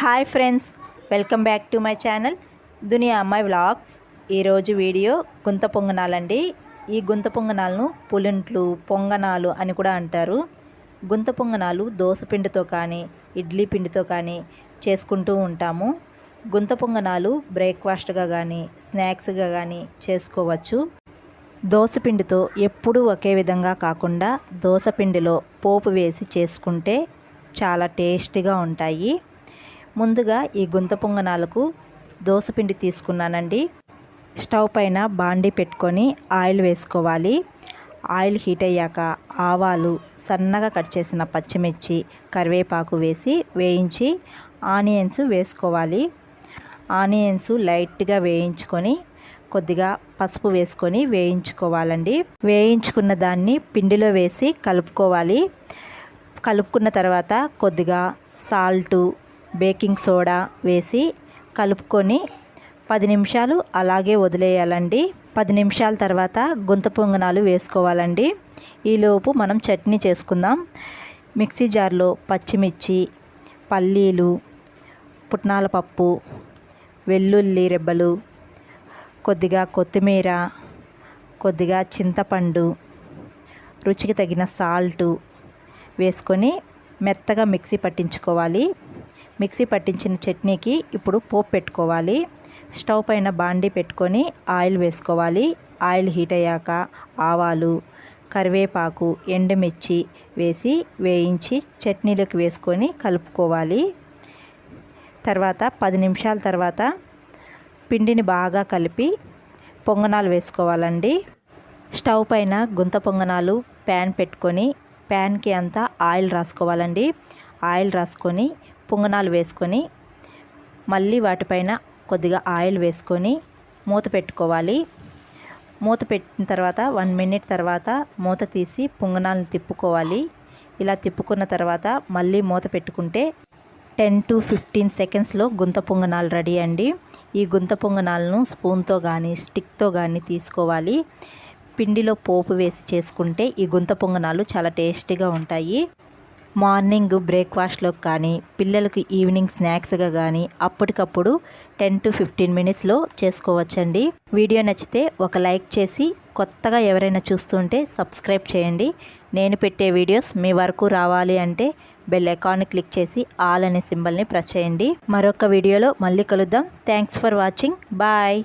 Hi friends welcome back to my channel దునియా అమ్మాయి vlogs. ఈరోజు video గుంత పొంగనాలండి. ఈ గుంత పొంగనాలను పులింట్లు పొంగనాలు అని కూడా అంటారు. గుంత పొంగనాలు దోశ పిండితో కానీ ఇడ్లీ పిండితో కానీ చేసుకుంటూ ఉంటాము. గుంత పొంగనాలు బ్రేక్ఫాస్ట్గా కానీ స్నాక్స్గా కానీ చేసుకోవచ్చు. దోశపిండితో ఎప్పుడూ ఒకే విధంగా కాకుండా దోశపిండిలో పోపు వేసి చేసుకుంటే చాలా టేస్టీగా ఉంటాయి. ముందుగా ఈ గుంత పొంగనాలకు దోసపిండి తీసుకున్నానండి. స్టవ్ పైన బాండి పెట్టుకొని ఆయిల్ వేసుకోవాలి. ఆయిల్ హీట్ అయ్యాక ఆవాలు సన్నగా కట్ చేసిన పచ్చిమిర్చి కరివేపాకు వేసి వేయించి ఆనియన్స్ వేసుకోవాలి. ఆనియన్స్ లైట్గా వేయించుకొని కొద్దిగా పసుపు వేసుకొని వేయించుకోవాలండి. వేయించుకున్న దాన్ని పిండిలో వేసి కలుపుకోవాలి. కలుపుకున్న తర్వాత కొద్దిగా సాల్టు బేకింగ్ సోడా వేసి కలుపుకొని పది నిమిషాలు అలాగే వదిలేయాలండి. పది నిమిషాల తర్వాత గుంత పొంగనాలు వేసుకోవాలండి. ఈలోపు మనం చట్నీ చేసుకుందాం. మిక్సీ జార్లో పచ్చిమిర్చి పల్లీలు పుట్నాల పప్పు వెల్లుల్లి రెబ్బలు కొద్దిగా కొత్తిమీర కొద్దిగా చింతపండు రుచికి తగిన సాల్టు వేసుకొని మెత్తగా మిక్సీ పట్టించుకోవాలి. మిక్సీ పట్టించిన చట్నీకి ఇప్పుడు పోపు పెట్టుకోవాలి. స్టవ్ పైన బాండీ పెట్టుకొని ఆయిల్ వేసుకోవాలి. ఆయిల్ హీట్ అయ్యాక ఆవాలు కరివేపాకు ఎండుమిర్చి వేసి వేయించి చట్నీలోకి వేసుకొని కలుపుకోవాలి. తర్వాత పది నిమిషాల తర్వాత పిండిని బాగా కలిపి పొంగనాలు వేసుకోవాలండి. స్టవ్ పైన గుంత పొంగనాలు ప్యాన్ పెట్టుకొని ప్యాన్కి అంతా ఆయిల్ రాసుకోవాలండి. ఆయిల్ రాసుకొని పొంగనాలు వేసుకొని మళ్ళీ వాటిపైన కొద్దిగా ఆయిల్ వేసుకొని మూత పెట్టుకోవాలి. మూత పెట్టిన తర్వాత వన్ మినిట్ తర్వాత మూత తీసి పొంగనాలను తిప్పుకోవాలి. ఇలా తిప్పుకున్న తర్వాత మళ్ళీ మూత పెట్టుకుంటే టెన్ టు ఫిఫ్టీన్ సెకండ్స్లో గుంత పొంగనాలు రెడీ అండి. ఈ గుంత పొంగనాలను స్పూన్తో కానీ స్టిక్తో కానీ తీసుకోవాలి. పిండిలో పోపు వేసి చేసుకుంటే ఈ గుంత పొంగనాలు చాలా టేస్టీగా ఉంటాయి. మార్నింగ్ బ్రేక్ఫాస్ట్లో కానీ పిల్లలకు ఈవినింగ్ స్నాక్స్గా కానీ అప్పటికప్పుడు టెన్ టు ఫిఫ్టీన్ మినిట్స్లో చేసుకోవచ్చండి. వీడియో నచ్చితే ఒక లైక్ చేసి కొత్తగా ఎవరైనా చూస్తుంటే సబ్స్క్రైబ్ చేయండి. నేను పెట్టే వీడియోస్ మీ వరకు రావాలి అంటే బెల్ ఐకాన్ని క్లిక్ చేసి ఆల్ అనే సింబల్ని ప్రెస్ చేయండి. మరొక వీడియోలో మళ్ళీ కలుద్దాం. Thanks for watching. బాయ్.